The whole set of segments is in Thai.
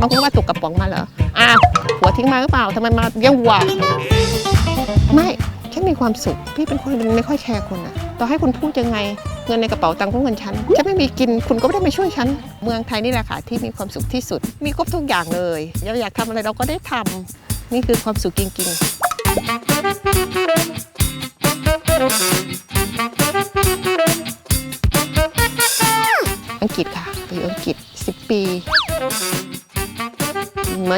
บางคนว่าตกกระป๋องมาเหรอ อ้าว หัวทิ้งมาหรือเปล่าทำไมมาเลี้ยงวัว ไม่ฉันมีความสุข พี่เป็นคนไม่ค่อยแคร์คนอะต่อให้คุณพูดยังไง เงินในกระเป๋าตังค์ก็เงินฉันฉันไม่มีกินคุณก็ไม่ได้มาช่วยฉัน เมืองไทยนี่แหละค่ะที่มีความสุขที่สุด มีครบทุกอย่างเลยเราอยากทำอะไรเราก็ได้ทำนี่คือความสุขจริงๆอังกฤษค่ะ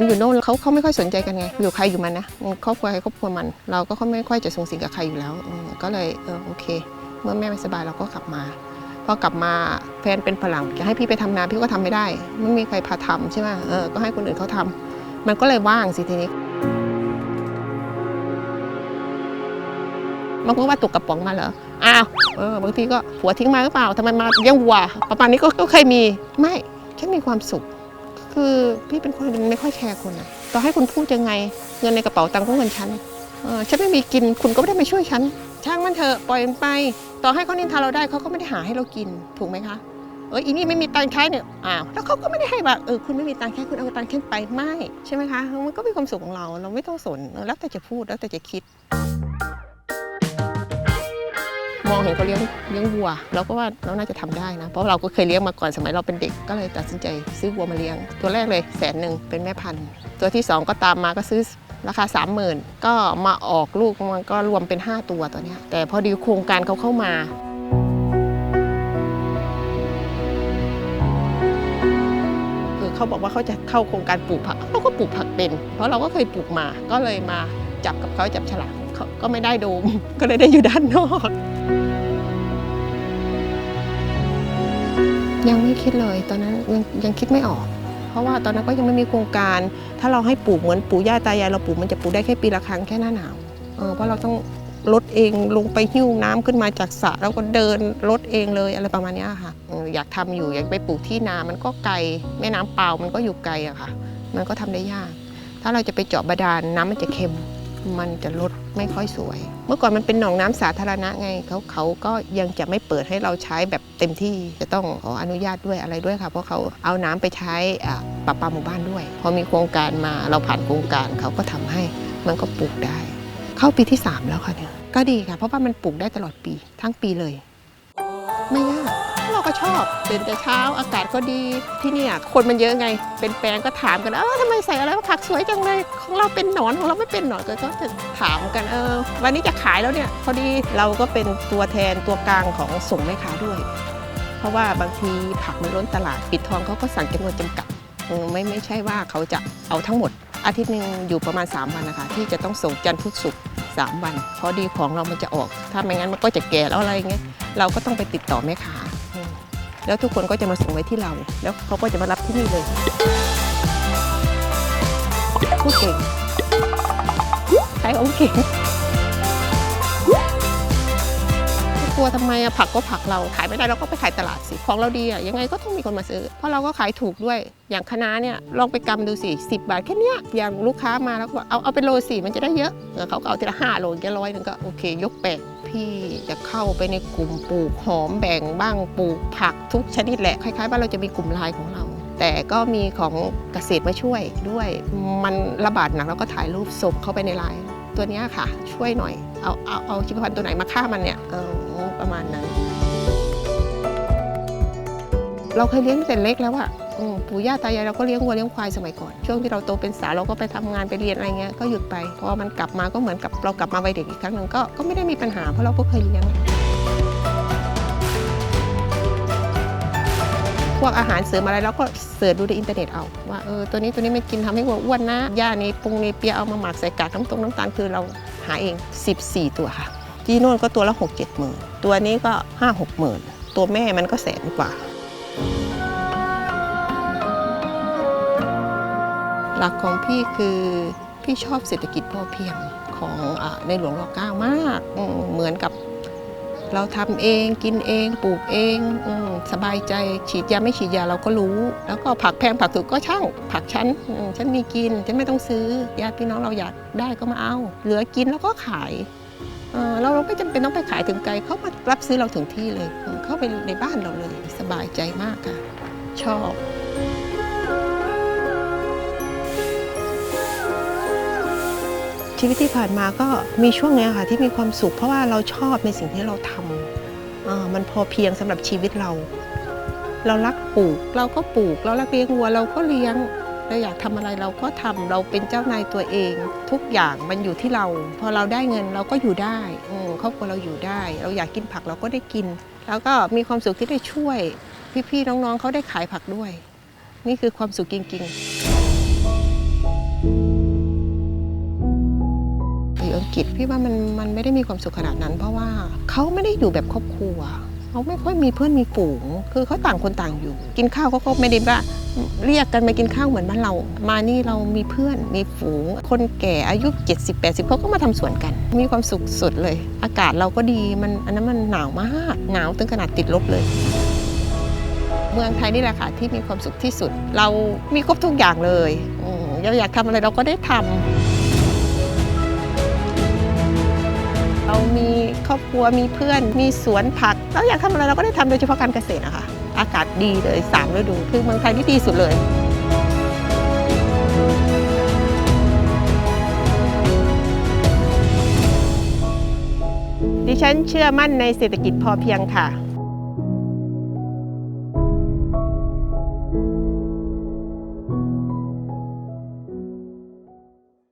มือนอยู่โน่นเขาเขาไม่ค่อยสนใจกันไงอยู่ใครอยู่มันนะครอบครัวใครครอบครัวมัน เราก็เขาไม่ค่อยจะส่งสิงกับใครอยู่แล้วก็เลยเออโอเค เมื่อแม่ไม่สบายเราก็กลับมาพอกลับมาแฟนเป็นฝรั่งจะให้พี่ไปทำนาพี่ก็ทำไม่ได้ ไม่มีใครพาทำใช่ไหมเออก็ให้คนอื่นเขาทำมันก็เลยว่างสิทีนี้บางคนว่าตกกระป๋องมาเหรอ อ้าว เออ บางทีก็ผัวทิ้งมาหรือเปล่าทำไมมาเลี้ยงวัว ประมาณนี้ก็ก็เคยมี ไม่ฉันมีความสุข คือพี่เป็นคนไม่ค่อยแคร์คนอะต่อให้คุณพูดยังไง เงินในกระเป๋าตังค์ก็เงินฉันเออฉันไม่มีกินคุณก็ไม่ได้มาช่วยฉัน ช่างมันเถอะปล่อยมันไป ต่อให้เขานินทาเราได้เขาก็ไม่ได้หาให้เรากินถูกไหมคะเอออีนี่ไม่มีตังค์ใช้เนี่ยอ้าวแล้วเขาก็ไม่ได้ให้แบบเออคุณไม่มีตังค์ใช้คุณเอาตังค์ฉันไปไม่ใช่ไหมคะมันก็มีความสุขของเราเราไม่ต้องสนแล้วแต่จะพูดแล้วแต่จะคิด มองเห็นเขาเลี้ยงเลี้ยงวัว เราก็ว่าเราน่าจะทำได้นะ เพราะเราก็เคยเลี้ยงมาก่อนสมัยเราเป็นเด็กก็เลยตัดสินใจซื้อวัวมาเลี้ยง ตัวแรกเลยแสนหนึ่งเป็นแม่พันธุ์ ตัวที่ 2 ก็ตามมาก็ซื้อราคา 30,000 ก็มาออกลูกมันก็รวมเป็น 5 ตัวตัวเนี้ยแต่พอดีโครงการเขาเข้ามาคือเขาบอกว่าเขาจะเข้าโครงการปลูกผัก เราก็ปลูกผักเป็น เพราะเราก็เคยปลูกมา ก็เลยมาจับกับเขาจับฉลาก ก็ไม่ได้โดม ก็เลยได้อยู่ด้านนอก ยังไม่คิดเลยตอนนั้นยังยังคิดไม่ออก เพราะว่าตอนนั้นก็ยังไม่มีโครงการ ถ้าเราให้ปลูกเหมือนปู่ย่าตายายเราปลูกมันจะปลูกได้แค่ปีละครั้งแค่หน้าหนาวเพราะเราต้องลดเองลงไปหิ้วน้ำขึ้นมาจากสระแล้วก็เดินลดเองเลยอะไรประมาณนี้ค่ะ อยากทำอยู่อยากไปปลูกที่นา มันก็ไกลแม่น้ำเปล่ามันก็อยู่ไกลอะค่ะ มันก็ทำได้ยาก ถ้าเราจะไปเจาะบาดาลน้ำมันจะเค็ม มันจะลด ไม่ค่อยสวย เมื่อก่อนมันเป็นหนองน้ำสาธารณะไงเขาเขาก็ยังจะไม่เปิดให้เราใช้แบบเต็มที่จะต้องขออนุญาตด้วยอะไรด้วยค่ะ เพราะเขาเอาน้ำไปใช้ประปาหมู่บ้านด้วย พอมีโครงการมาเราผ่านโครงการเขาก็ทำให้มันก็ปลูกได้ เข้าปีที่ 3 แล้วค่ะเนี่ยก็ดีค่ะ เพราะว่ามันปลูกได้ตลอดปีทั้งปีเลย ไม่ยาก เราก็ชอบตื่นแต่เช้าอากาศก็ดีที่นี่คนมันเยอะไง เป็นแปลงก็ถามกันเออทำไมใส่อะไรผักสวยจังเลยของเราเป็นหนอนของเราไม่เป็นหนอนก็จะถามกันเออ วันนี้จะขายแล้วเนี่ยพอดีเราก็เป็นตัวแทนตัวกลางของส่งแม่ค้าด้วย เพราะว่าบางทีผักมันล้นตลาดปิดทองเขาก็สั่งจำนวนจำกัดไม่ไม่ใช่ว่าเขาจะเอาทั้งหมด อาทิตย์หนึ่งอยู่ประมาณ 3 วันนะคะ ที่จะต้องส่งจันทร์พุธศุกร์สามวันพอดีของเรามันจะออก ถ้าไม่งั้นมันก็จะแก่แล้วอะไรอย่างเงี้ยเราก็ต้องไปติดต่อแม่ค้า แล้วทุกคนก็จะมาส่งไว้ที่เรา แล้วเขาก็จะมารับที่นี่เลยพูดเก่งใช้ของเก่ง ลัวทำไมอะผักก็ผักเราขายไม่ได้เราก็ไปขายตลาดสิของเราดีอะยังไงก็ต้องมีคนมาซื้อ เพราะเราก็ขายถูกด้วย อย่างคะน้าเนี่ยลองไปกำดูสิสิบาทแค่เนี้ยอย่างลูกค้ามาแล้วก็บอกเอาเอาเป็นโลสิมันจะได้เยอะเออเขาก็เอาทีละห้าโลแค่ร้อยหนึงก็โอเค ยกแปดพี่จะเข้าไปในกลุ่มปลูกหอมแบ่งบ้างปลูกผักทุกชนิดแหละคล้ายๆว่าเราจะมีกลุ่มไลน์ของเราแต่ก็มีของเกษตรมาช่วยด้วย มันระบาดหนักเราก็ถ่ายรูปส่งเข้าไปในไลน์ตัวนี้ค่ะ ช่วยหน่อย เอาเอาเอาชีวพันตัวไหนมาฆ่ามันเนี่ยเออ ประมาณนั้น เราเคยเลี้ยงตั้งแต่เล็กแล้วอะอืมปู่ย่าตายายเราก็เลี้ยงวัวเลี้ยงควายสมัยก่อน ช่วงที่เราโตเป็นสาวเราก็ไปทำงานไปเรียนอะไรเงี้ยก็หยุดไปพอมันกลับมาก็เหมือนกับเรากลับมาวัยเด็กอีกครั้งหนึ่งก็ก็ไม่ได้มีปัญหาเพราะเราก็เคยเลี้ยงพวกอาหารเสริมอะไรเราก็เสิร์ชดูในอินเทอร์เน็ตเอาว่าเออตัวนี้ตัวนี้ไม่กินทำให้วัวอ้วนนะหญ้านี้ปรุงนี้เปียเอามาหมักใส่กากน้ำตรงน้ำตาลคือเราหาเอง 14 ตัวค่ะ ที่โน่นก็ตัวละ6 7หมื่นตัวนี้ก็5 6หมื่นตัวแม่มันก็แสนกว่า หลักของพี่คือพี่ชอบเศรษฐกิจพอเพียงของอในหลวงรอเก้ามาก เหมือนกับเราทำเองกินเองปลูกเองอสบายใจฉีดยาไม่ฉีดยาเราก็รู้ แล้วก็ผักแพงผักถูกก็ช่างผักฉันฉันมีกินฉันไม่ต้องซื้อญาติพี่น้องเราอยากได้ก็มาเอา เหลือกินแล้วก็ขาย เราเราไม่จำเป็นต้องไปขายถึงไกลเขามารับซื้อเราถึงที่เลยเข้าไปในบ้านเราเลย สบายใจมากค่ะ ชอบชีวิตที่ผ่านมาก็มีช่วงนี้ค่ะที่มีความสุข เพราะว่าเราชอบในสิ่งที่เราทำมันพอเพียงสำหรับชีวิตเรา เรารักปลูกเราก็ปลูก เรารักเลี้ยงวัวเราก็เลี้ยง เราอยากทำอะไรเราก็ทำเราเป็นเจ้านายตัวเอง ทุกอย่างมันอยู่ที่เรา พอเราได้เงินเราก็อยู่ได้ครอบครัวเราอยู่ได้ เราอยากกินผักเราก็ได้กิน แล้วก็มีความสุขที่ได้ช่วยพี่ๆน้องๆเขาได้ขายผักด้วย นี่คือความสุขจริงๆอยู่อังกฤษพี่ว่ามันมันไม่ได้มีความสุขขนาดนั้น เพราะว่าเขาไม่ได้อยู่แบบครอบครัว เขาไม่ค่อยมีเพื่อนมีฝูง คือเขาต่างคนต่างอยู่ กินข้าวเขาก็ไม่ได้ว่าเรียกกันมากินข้าวเหมือนบ้านเรา มานี่เรามีเพื่อนมีฝูง คนแก่อายุ 70 80เขาก็มาทำสวนกัน มีความสุขสุดเลย อากาศเราก็ดีมันอันนั้นมันหนาวมากหนาวถึงขนาดติดลบเลย เมืองไทยนี่แหละค่ะที่มีความสุขที่สุด เรามีครบทุกอย่างเลยเราอยากทำอะไรเราก็ได้ทำเรามี ครอบครัวมีเพื่อน มีสวนผักเราอยากทำอะไรเราก็ได้ทำโดยเฉพาะการเกษตรนะคะ อากาศดีเลยสามฤดู คือเมืองไทยที่ดีสุดเลยดิฉันเชื่อมั่นในเศรษฐกิจพอเพียงค่ะ